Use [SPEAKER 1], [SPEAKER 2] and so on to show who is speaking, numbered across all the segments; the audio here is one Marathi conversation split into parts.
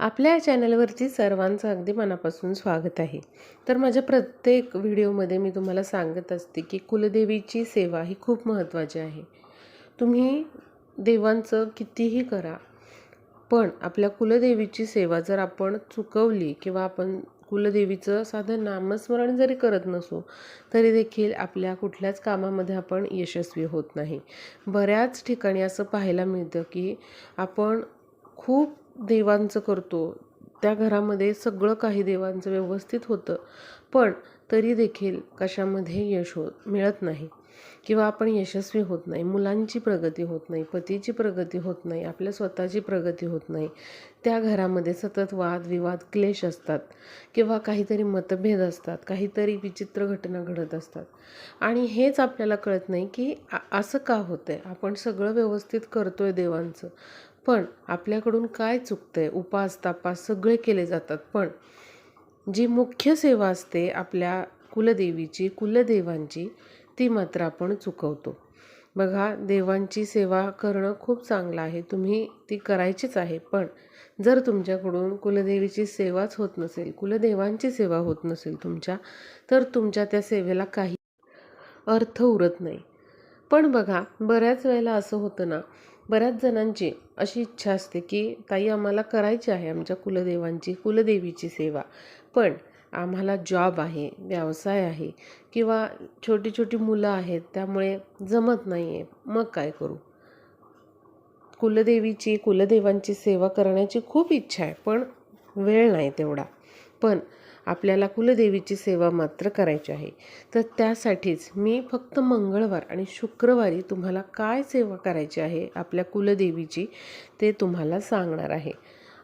[SPEAKER 1] आपल्या चॅनलवरती सर्वांचं अगदी मनापासून स्वागत आहे. तर माझ्या प्रत्येक व्हिडिओमध्ये मी तुम्हाला सांगत असते की कुलदेवीची सेवा ही खूप महत्त्वाची आहे. तुम्ही देवांचं कितीही करा पण आपल्या कुलदेवीची सेवा जर आपण चुकवली किंवा आपण कुलदेवीचं साधं नामस्मरण जरी करत नसू तरी देखील आपल्या कुठल्याच कामामध्ये आपण यशस्वी होत नाही. बऱ्याच ठिकाणी असं पाहायला मिळतं की आपण खूप देवांचं करतो. त्या घरामध्ये सगळं काही देवांचं व्यवस्थित होतं. पण तरी देखील कशामध्ये यश होत मिळत नाही. किंवा आपण यशस्वी होत नाही. मुलांची प्रगती होत नाही. पतीची प्रगती होत नाही. आपल्या स्वतःची प्रगती होत नाही. त्या घरामध्ये सतत वाद विवाद क्लेश असतात. किंवा काहीतरी मतभेद असतात. काहीतरी विचित्र घटना घडत असतात. आणि हेच आपल्याला कळत नाही की असं का होतं आहे आपण सगळं व्यवस्थित करतो आहे देवांचं. पण आपल्याकडून काय चुकतं आहे उपास तापास सगळे केले जातात. पण जी मुख्य सेवा असते आपल्या कुलदेवीची कुलदेवांची ती मात्र आपण चुकवतो. बघा देवांची सेवा करणं खूप चांगलं आहे. तुम्ही ती करायचीच आहे. पण जर तुमच्याकडून कुलदेवीची सेवाच होत नसेल कुलदेवांची सेवा होत नसेल तुमच्या तर तुमच्या त्या सेवेला काही अर्थ उरत नाही. पण बघा बऱ्याच वेळेला असं होतं ना बऱ्याच जणांची अशी इच्छा असते की ताई आम्हाला करायची आहे आमच्या कुलदेवांची कुलदेवीची सेवा. पण आम्हाला जॉब आहे व्यवसाय आहे किंवा छोटी छोटी मुलं आहेत त्यामुळे जमत नाही आहे मग काय करू? कुलदेवीची कुलदेवांची सेवा करण्याची खूप इच्छा आहे पण वेळ नाही तेवढा. पण आपल्याला कुलदेवीची सेवा मात्र करायची आहे. तर त्यासाठीच मी फक्त मंगळवार आणि शुक्रवारी तुम्हाला काय सेवा करायची आहे आपल्या कुलदेवीची ते तुम्हाला सांगणार आहे.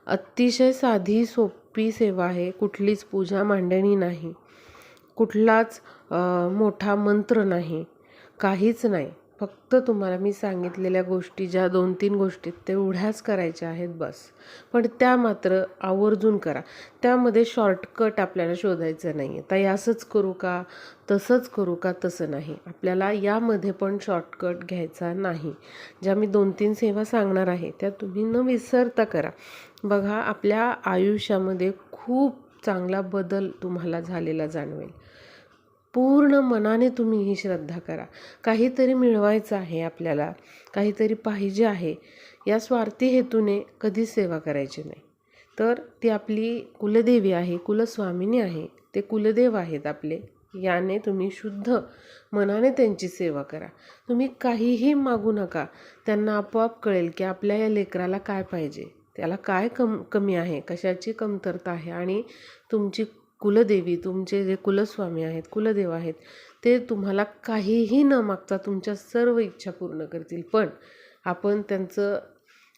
[SPEAKER 1] अतिशय साधी सोपी सेवा आहे. कुठलीच पूजा मांडणी नाही. कुठलाच मोठा मंत्र नाही. काहीच नाही. फक्त तुम्हाला मी सांगितलेल्या गोष्टी ज्या दोन तीन गोष्टी आहेत, तेवढ्याच करायच्या आहेत बस. पण त्या मात्र आवर्जून करा. त्यामध्ये शॉर्टकट आपल्याला शोधायचं नाही आहे ताई असंच करू का? तसंच करू का? तसं नाही. आपल्याला यामध्ये पण शॉर्टकट घ्यायचा नाही. ज्या मी दोन तीन सेवा सांगणार आहे त्या तुम्ही न विसरता करा. बघा आपल्या आयुष्यामध्ये खूप चांगला बदल तुम्हाला झालेला जाणवेल. पूर्ण मनाने तुम्ही ही श्रद्धा करा. काहीतरी मिळवायचं आहे आपल्याला काहीतरी पाहिजे आहे. या स्वार्थी हेतूने कधीच सेवा करायची नाही. तर ती आपली कुलदेवी आहे कुलस्वामिनी आहे ते कुलदेव आहेत आपले. याने तुम्ही शुद्ध मनाने त्यांची सेवा करा. तुम्ही काहीही मागू नका. त्यांना आपोआप कळेल की आपल्या या लेकराला काय पाहिजे. त्याला काय कम कमी आहे कशाची कमतरता आहे आणि तुमची कुलदेवी तुमचे जे कुलस्वामी आहेत कुलदेव आहेत ते तुम्हाला काहीही न मागता तुमच्या सर्व इच्छा पूर्ण करतील. पण आपण त्यांचं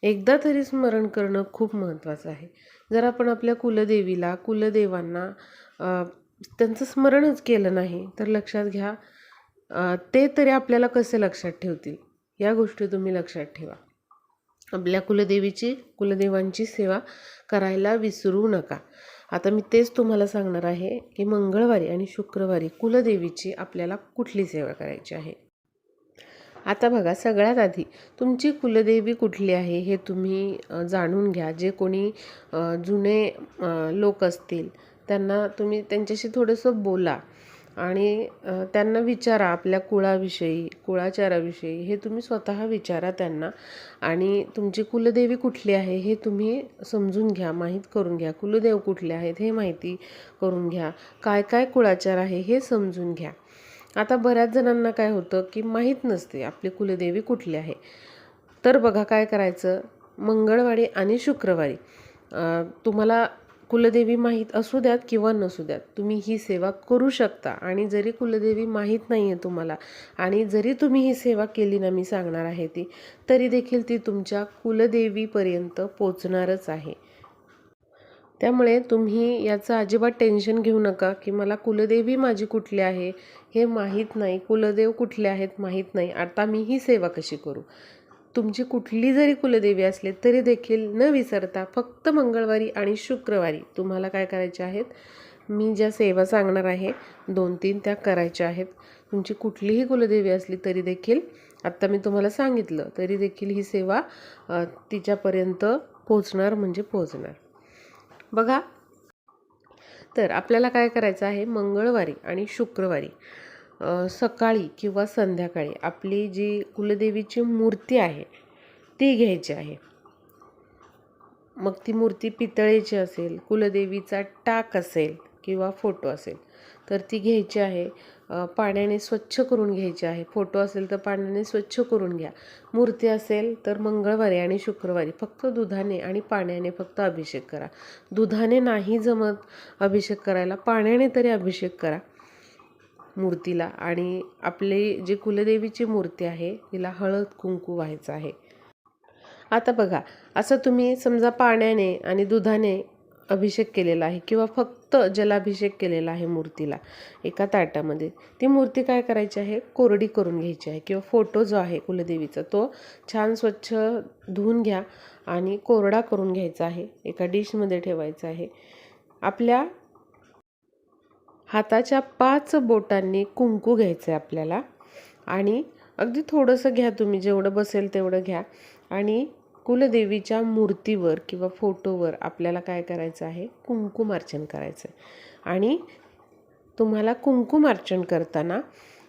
[SPEAKER 1] एकदा तरी स्मरण करणं खूप महत्त्वाचं आहे. जर आपण आपल्या कुलदेवीला कुलदेवांना त्यांचं स्मरणच केलं नाही तर लक्षात घ्या ते तरी आपल्याला कसे लक्षात ठेवतील? या गोष्टी तुम्ही लक्षात ठेवा. आपल्या कुलदेवीची कुलदेवांची सेवा करायला विसरू नका. आता मी तेच तुम्हाला सांगणार आहे की मंगळवारी आणि शुक्रवारी कुलदेवीची आपल्याला कुठली सेवा करायची आहे? आता बघा सगळ्यात आधी तुमची कुलदेवी कुठली आहे हे तुम्ही जाणून घ्या. जे कोणी जुने लोक असतील त्यांना तुम्ही त्यांच्याशी थोडंसं बोला. आणि त्यांना विचारा आपल्या कुळाविषयी कुळाचाराविषयी. हे तुम्ही स्वतः विचारा त्यांना. आणि तुमची कुलदेवी कुठली आहे हे तुम्ही समजून घ्या माहीत करून घ्या. कुलदेव कुठले आहेत हे माहिती करून घ्या. काय काय कुळाचार आहे हे समजून घ्या. आता बऱ्याच जणांना काय होतं की माहीत नसते आपली कुलदेवी कुठली आहे. तर बघा काय करायचं? मंगळवारी आणि शुक्रवारी तुम्हाला कुलदेवी माहीत असू द्यात किंवा नसू द्यात तुम्ही ही सेवा करू शकता. आणि जरी कुलदेवी माहीत नाही आहे तुम्हाला आणि जरी तुम्ही ही सेवा केली ना मी सांगणार आहे ती तरी देखील ती तुमच्या कुलदेवीपर्यंत पोचणारच आहे. त्यामुळे तुम्ही याचं अजिबात टेन्शन घेऊ नका की मला कुलदेवी माझी कुठली आहे हे माहीत नाही कुलदेव कुठले आहेत माहीत नाही. आता मी ही सेवा कशी करू? तुमची कुठली जरी कुलदेवी असले तरी देखील न विसरता फक्त मंगळवारी आणि शुक्रवारी तुम्हाला काय करायचे आहेत? मी ज्या सेवा सांगणार आहे दोन तीन त्या करायच्या आहेत. तुमची कुठलीही कुलदेवी असली तरी देखील आत्ता मी तुम्हाला सांगितलं तरी देखील ही सेवा तिच्यापर्यंत पोचणार म्हणजे पोचणार बघा. तर आपल्याला काय करायचं आहे? मंगळवारी आणि शुक्रवारी. सकाळी किंवा संध्याकाळी आपली जी कुलदेवीची मूर्ती आहे ती घ्यायची आहे. मग ती मूर्ती पितळेची असेल कुलदेवीचा टाक असेल किंवा फोटो असेल तर ती घ्यायची आहे. पाण्याने स्वच्छ करून घ्यायची आहे. फोटो असेल तर पाण्याने स्वच्छ करून घ्या. मूर्ती असेल तर मंगळवारी आणि शुक्रवारी फक्त दुधाने आणि पाण्याने फक्त अभिषेक करा. दुधाने नाही जमत अभिषेक करायला पाण्याने तरी अभिषेक करा. मूर्तीला आणि आपली जी कुलदेवीची मूर्ती आहे तिला हळद कुंकू व्हायचं आहे. आता बघा असं तुम्ही समजा पाण्याने आणि दुधाने अभिषेक केलेला आहे किंवा फक्त जलाभिषेक केलेला आहे मूर्तीला एका ताटामध्ये ती मूर्ती काय करायची आहे? कोरडी करून घ्यायची आहे किंवा फोटो जो आहे कुलदेवीचा तो छान स्वच्छ धुवून घ्या आणि कोरडा करून घ्यायचा आहे. एका डिशमध्ये ठेवायचा आहे. आपल्या हाताच्या पाच बोटांनी कुंकू घ्यायचं आहे आपल्याला. आणि अगदी थोडंसं घ्या तुम्ही जेवढं बसेल तेवढं घ्या. आणि कुलदेवीच्या मूर्तीवर किंवा फोटोवर आपल्याला काय करायचं आहे? कुंकुमार्चन करायचं आहे आणि तुम्हाला कुंकुमार्चन करताना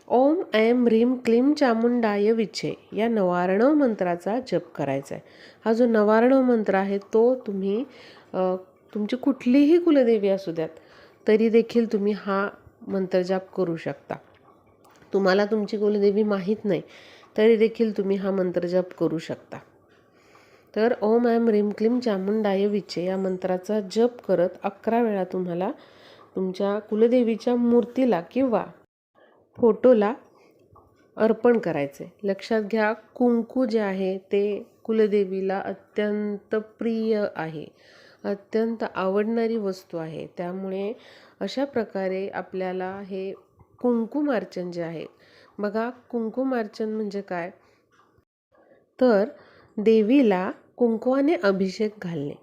[SPEAKER 1] ओम ऐम ह्रीम क्लीम चामुंडाय विचे या नवारणव मंत्राचा जप करायचा आहे हा जो नवारणव मंत्र आहे तो तुम्ही तुमची कुठलीही कुलदेवी असू द्यात तरी देखील तुम्ही हा मंत्रजाप करू शकता. तुम्हाला तुमची कुलदेवी माहीत नाही तरी देखील तुम्ही हा मंत्रजाप करू शकता. तर ओम ॲम ह्रीम क्लीम चामुंडाय विचे या मंत्राचा जप करत अकरा वेळा तुम्हाला तुमच्या कुलदेवीच्या मूर्तीला किंवा फोटोला अर्पण करायचे. लक्षात घ्या कुंकू जे आहे ते कुलदेवीला अत्यंत प्रिय आहे. अत्यंत आवडणारी वस्तू आहे. त्यामुळे अशा प्रकारे आपल्याला हे कुंकुमार्चन जे आहे बघा कुंकुमार्चन म्हणजे काय? तर देवीला कुंकवाने अभिषेक घालणे.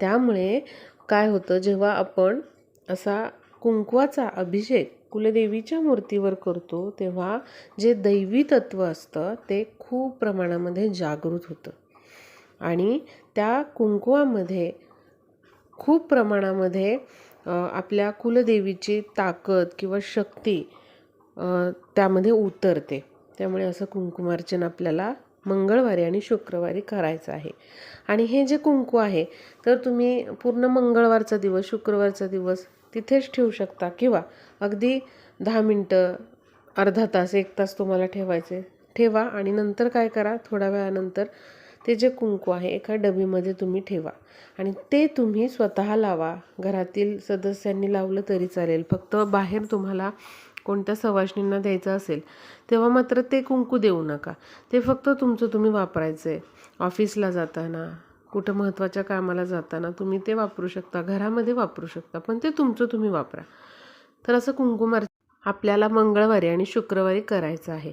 [SPEAKER 1] त्यामुळे काय होतं जेव्हा आपण असा कुंकवाचा अभिषेक कुलदेवीच्या मूर्तीवर करतो तेव्हा जे दैवी तत्व असतं ते खूप प्रमाणामध्ये जागृत होतं. आणि त्या कुंकवामध्ये खूप प्रमाणामध्ये आपल्या कुलदेवीची ताकद किंवा शक्ती त्यामध्ये उतरते. त्यामुळे असं कुंकुमार्चन आपल्याला मंगळवारी आणि शुक्रवारी करायचं आहे. आणि हे जे कुंकू आहे तर तुम्ही पूर्ण मंगळवारचा दिवस शुक्रवारचा दिवस तिथेच ठेवू शकता किंवा अगदी दहा मिनटं अर्धा तास एक तास तुम्हाला ठेवायचे ठेवा आणि नंतर काय करा? थोड्या वेळानंतर ते जे कुंकू आहे एका डबीमध्ये तुम्ही ठेवा. आणि ते तुम्ही स्वतः लावा. घरातील सदस्यांनी लावलं तरी चालेल. फक्त बाहेर तुम्हाला कोणत्या सवाशणींना द्यायचं असेल तेव्हा मात्र ते कुंकू देऊ नका. ते फक्त तुमचं तुम्ही वापरायचं आहे ऑफिसला जाताना कुठं महत्त्वाच्या कामाला जाताना तुम्ही ते वापरू शकता. घरामध्ये वापरू शकता पण ते तुमचं तुम्ही वापरा. तर असं कुंकुमार आपल्याला मंगळवारी आणि शुक्रवारी करायचं आहे.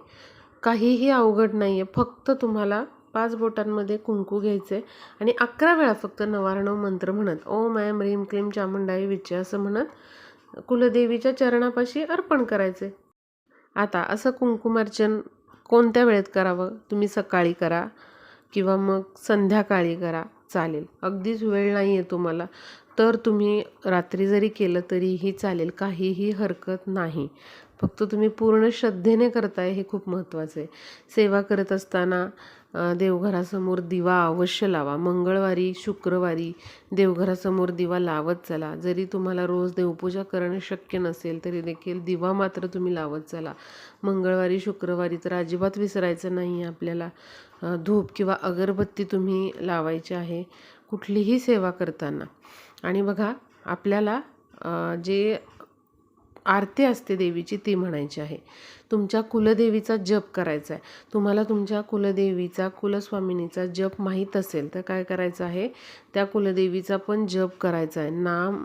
[SPEAKER 1] काहीही अवघड नाही आहे फक्त तुम्हाला पाच बोटांमध्ये कुंकू घ्यायचे आणि अकरा वेळा फक्त नवारणव मंत्र म्हणत ओम ऐम रीम क्लीम चामुंडाई विचे असं म्हणत कुलदेवीच्या चरणापाशी अर्पण करायचे. आता असं कुंकुमार्चन कोणत्या वेळेत करावं? तुम्ही सकाळी करा किंवा मग संध्याकाळी करा. चालेल. अगदीच वेळ नाही आहे तुम्हाला. तर तुम्ही रात्री जरी केलं तरीही चालेल. काहीही हरकत नाही. फक्त तुम्ही पूर्ण श्रद्धेने करताय हे खूप महत्त्वाचं आहे. सेवा करत असताना देवघरासमोर दिवा अवश्य लावा. मंगळवारी शुक्रवारी देवघरासमोर दिवा लावत चला. जरी तुम्हाला रोज देवपूजा करणं शक्य नसेल तरी देखील दिवा मात्र तुम्ही लावत चला. मंगळवारी शुक्रवारी तर अजिबात विसरायचं नाही आहे आपल्याला धूप किंवा अगरबत्ती तुम्ही लावायची आहे कुठलीही सेवा करताना. आणि बघा आपल्याला जे आरती असते देवीची ती म्हणायची आहे. तुमच्या कुलदेवीचा जप करायचा आहे. तुम्हाला तुमच्या कुलदेवीचा कुलस्वामिनीचा जप माहीत असेल तर काय करायचं आहे? त्या कुलदेवीचा पण जप करायचा आहे. नाम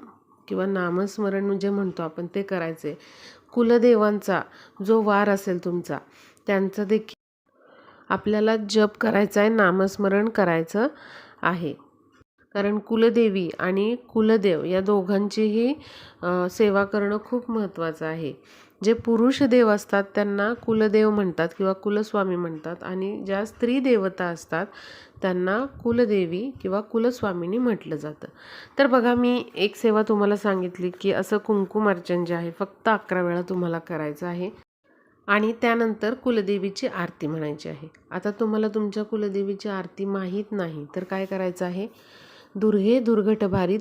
[SPEAKER 1] किंवा नामस्मरण जे म्हणतो आपण ते करायचं आहे कुलदेवांचा जो वार असेल तुमचा त्यांचं देखील आपल्याला जप करायचा आहे नामस्मरण करायचं आहे. कारण कुलदेवी आणि कुलदेव या दोघांचीही सेवा करणं खूप महत्त्वाचं आहे. जे पुरुष देव असतात त्यांना कुलदेव म्हणतात किंवा कुलस्वामी म्हणतात आणि ज्या स्त्री देवता असतात त्यांना कुलदेवी किंवा कुलस्वामिनी म्हटलं जातं. तर बघा मी एक सेवा तुम्हाला सांगितली की असं कुंकुमार्चन जे आहे फक्त अकरा वेळा तुम्हाला करायचं आहे आणि त्यानंतर कुलदेवीची आरती म्हणायची आहे. आता तुम्हाला तुमच्या कुलदेवीची आरती माहीत नाही तर काय करायचं आहे? दुर्गे दुर्घट भारी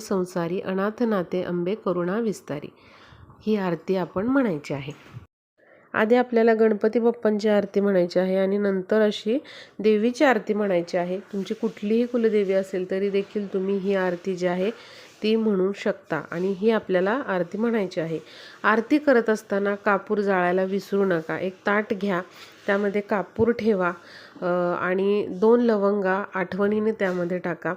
[SPEAKER 1] संसारी अनाथ नाते अंबे करुणा विस्तारी. ही आरती आपण म्हणायची आहे. आधी आपल्याला गणपती बाप्पांची आरती म्हणायची आहे आणि नंतर अशी देवीची आरती म्हणायची आहे. तुमची कुठलीही कुलदेवी असेल तरी देखील तुम्ही ही आरती जी आहे ती म्हणू शकता आणि ही आपल्याला आरती म्हणायची आहे. आरती करत असताना कापूर जाळायला विसरू नका. एक ताट घ्या त्यामध्ये कापूर ठेवा आणि दोन लवंगा आठवणीने त्यामध्ये टाका.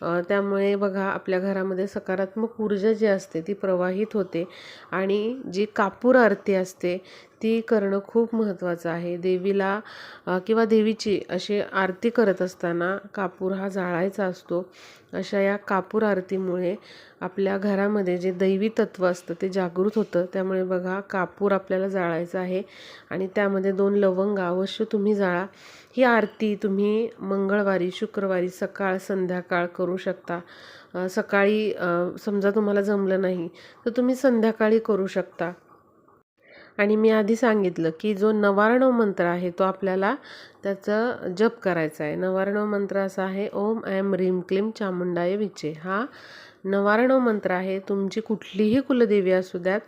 [SPEAKER 1] त्यामुळे बघा आपल्या घरामध्ये सकारात्मक ऊर्जा जी असते ती प्रवाहित होते आणि जी कापूर आरती असते ती करणं खूप महत्त्वाचं आहे. देवीला किंवा देवीची अशी आरती करत असताना कापूर हा जाळायचा असतो. अशा या कापूर आरतीमुळे आपल्या घरामध्ये जे दैवी तत्त्व असतं ते जागृत होतं. त्यामुळे बघा कापूर आपल्याला जाळायचं आहे आणि त्यामध्ये दोन लवंग अवश्य तुम्ही जाळा. ही आरती तुम्ही मंगळवारी शुक्रवारी सकाळ संध्याकाळ करू शकता. सकाळी समजा तुम्हाला जमलं नाही तर तुम्ही संध्याकाळी करू शकता. आणि मी आधी सांगितलं की जो नवारणव मंत्र आहे तो आपल्याला त्याचं जप करायचा आहे. नवारणव मंत्र असा आहे ओम ऐम रीम क्लीम चामुंडाय विचे. हा नवारणव मंत्र आहे. तुमची कुठलीही कुलदेवी असू द्यात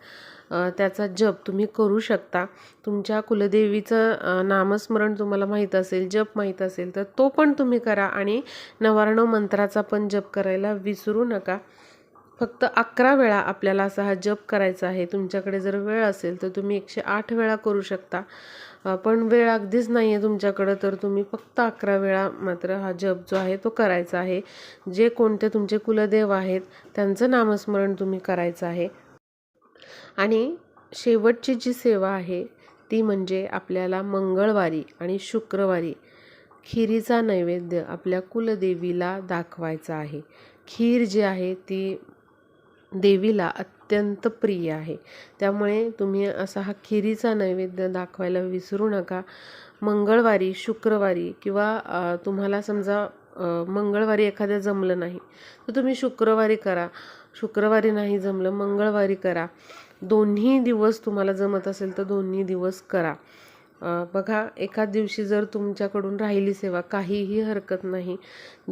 [SPEAKER 1] त्याचा जप तुम्ही करू शकता. तुमच्या कुलदेवीचं नामस्मरण तुम्हाला माहीत असेल जप माहीत असेल तर तो पण तुम्ही करा आणि नवारणव मंत्राचा पण जप करायला विसरू नका. फक्त अकरा वेळा आपल्याला असा हा जप करायचा आहे. तुमच्याकडे जर वेळ असेल तर तुम्ही एकशे आठ वेळा करू शकता. पण वेळ अगदीच नाही आहे तुमच्याकडं तर तुम्ही फक्त अकरा वेळा मात्र हा जप जो आहे तो करायचा आहे. जे कोणते तुमचे कुलदेव आहेत त्यांचं नामस्मरण तुम्ही करायचं आहे. आणि शेवटची जी सेवा आहे ती म्हणजे आपल्याला मंगळवारी आणि शुक्रवारी खिरीचा नैवेद्य आपल्या कुलदेवीला दाखवायचा आहे. खीर जी आहे ती देवीला अत्यंत प्रिय आहे. त्यामुळे तुम्ही असा हा खिरीचा नैवेद्य दाखवायला विसरू नका. मंगळवारी शुक्रवारी किंवा तुम्हाला समजा मंगळवारी एखाद्या जमलं नाही तर तुम्ही शुक्रवारी करा. शुक्रवारी नाही जमलं मंगळवारी करा. दोन्ही दिवस तुम्हाला जमत असेल तर दोन्ही दिवस करा. बघा एकाच दिवशी जर तुमच्याकडून राहिली सेवा काहीही हरकत नाही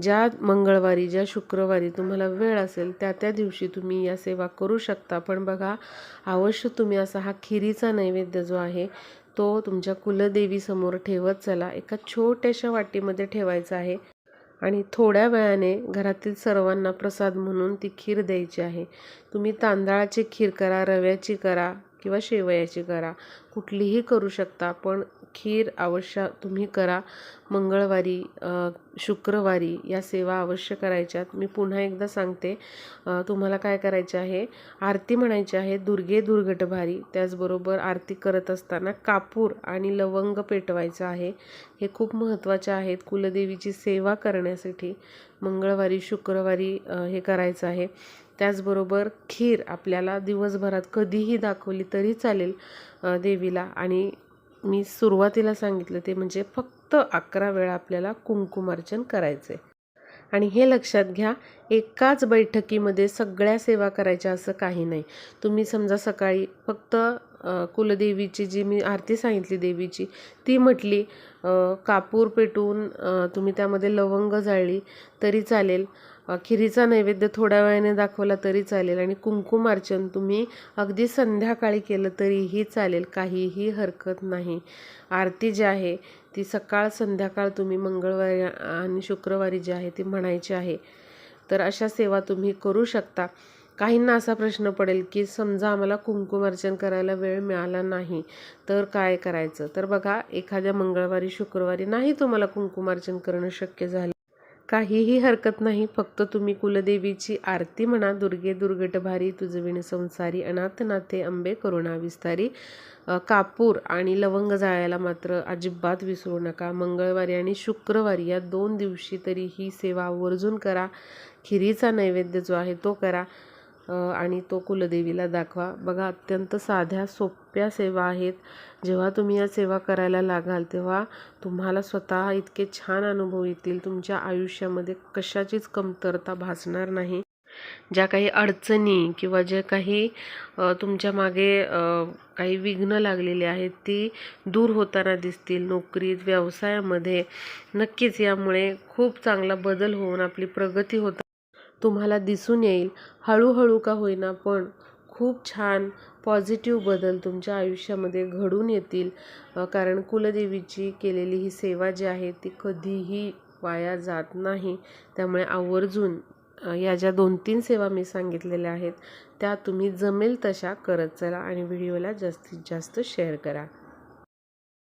[SPEAKER 1] ज्या मंगळवारी ज्या शुक्रवारी तुम्हाला वेळ असेल त्या त्या दिवशी तुम्ही या सेवा करू शकता. पण बघा अवश्य तुम्ही असा हा खिरीचा नैवेद्य जो आहे तो तुमच्या कुलदेवीसमोर ठेवत चला. एका छोट्याशा वाटीमध्ये ठेवायचा आहे. आणि थोड्या वेळाने घरातील सर्वांना प्रसाद म्हणून ती खीर द्यायची आहे. तुम्ही तांदळाची खीर करा रव्याची करा किंवा शेवयाची करा. कुठलीही करू शकता पण खीर अवश्य तुम्ही करा. मंगळवारी शुक्रवारी या सेवा अवश्य करायच्यात. मी पुन्हा एकदा सांगते तुम्हाला काय करायचे आहे? आरती म्हणायची आहे दुर्गे दुर्घटभारी त्याचबरोबर आरती करत असताना कापूर आणि लवंग पेटवायचं आहे. हे खूप महत्त्वाचे आहेत कुलदेवीची सेवा करण्यासाठी. मंगळवारी शुक्रवारी हे करायचं आहे. त्याचबरोबर खीर आपल्याला दिवसभरात कधीही दाखवली तरी चालेल देवीला. आणि मी सुरुवातीला सांगितलं ते म्हणजे फक्त अकरा वेळा आपल्याला कुंकुमार्चन करायचं आहे आणि हे लक्षात घ्या एकाच बैठकीमध्ये सगळ्या सेवा करायच्या असं काही नाही. तुम्ही समजा सकाळी फक्त कुलदेवीची जी मी आरती सांगितली देवीची ती म्हटली कापूर पेटवून तुम्ही त्यामध्ये लवंग जाळली तरी चालेल. खिरीचा नैवेद्य थोड्या वेळाने दाखवला तरी चालेल. आणि कुंकुमार्चन तुम्ही अगदी संध्याकाळी केलं तरीही चालेल. काहीही हरकत नाही. आरती जी आहे ती सकाळ संध्याकाळ तुम्ही मंगळवारी आणि शुक्रवारी जी आहे ती म्हणायची आहे. तर अशा सेवा तुम्ही करू शकता. काहींना असा प्रश्न पडेल की समजा आम्हाला कुंकुमार्चन करायला वेळ मिळाला नाही तर काय करायचं? तर बघा एखाद्या मंगळवारी शुक्रवारी नाही तुम्हाला कुंकुमार्चन करणं शक्य झालं. काहीही हरकत नाही फक्त तुम्ही कुलदेवीची आरती म्हणा दुर्गे दुर्गट भारी तुझविण संसारी अनाथ नाथे अंबे करुणा विस्तारी कापूर आणि लवंग जाळायला मात्र अजिबात विसरू नका. मंगळवारी आणि शुक्रवारी या दोन दिवशी तरी ही सेवा आवर्जून करा. खिरीचा नैवेद्य जो आहे तो करा. आणि तो कुलदेवीला दाखवा. बघा अत्यंत साध्या सोप्या सेवा आहेत. जेव्हा तुम्ही या सेवा करायला लागाल तेव्हा तुम्हाला स्वतः इतके छान अनुभव येतील. तुमच्या आयुष्यामध्ये कशाचीच कमतरता भासणार नाही. ज्या काही अडचणी किंवा जे काही तुमच्या मागे काही विघ्न लागलेली आहेत ती दूर होताना दिसतील नोकरीत व्यवसायामध्ये. नक्कीच यामुळे खूप चांगला बदल होऊन आपली प्रगती होता तुम्हाला दिसून येईल. हळूहळू का होईना पण खूप छान पॉझिटिव्ह बदल तुमच्या आयुष्यामध्ये घडून येतील. कारण कुलदेवीची केलेली ही सेवा जी आहे ती कधीही वाया जात नाही. त्यामुळे आवर्जून या ज्या दोन तीन सेवा मी सांगितलेल्या आहेत त्या तुम्ही जमेल तशा करत चला आणि व्हिडिओला जास्तीत जास्त शेअर करा.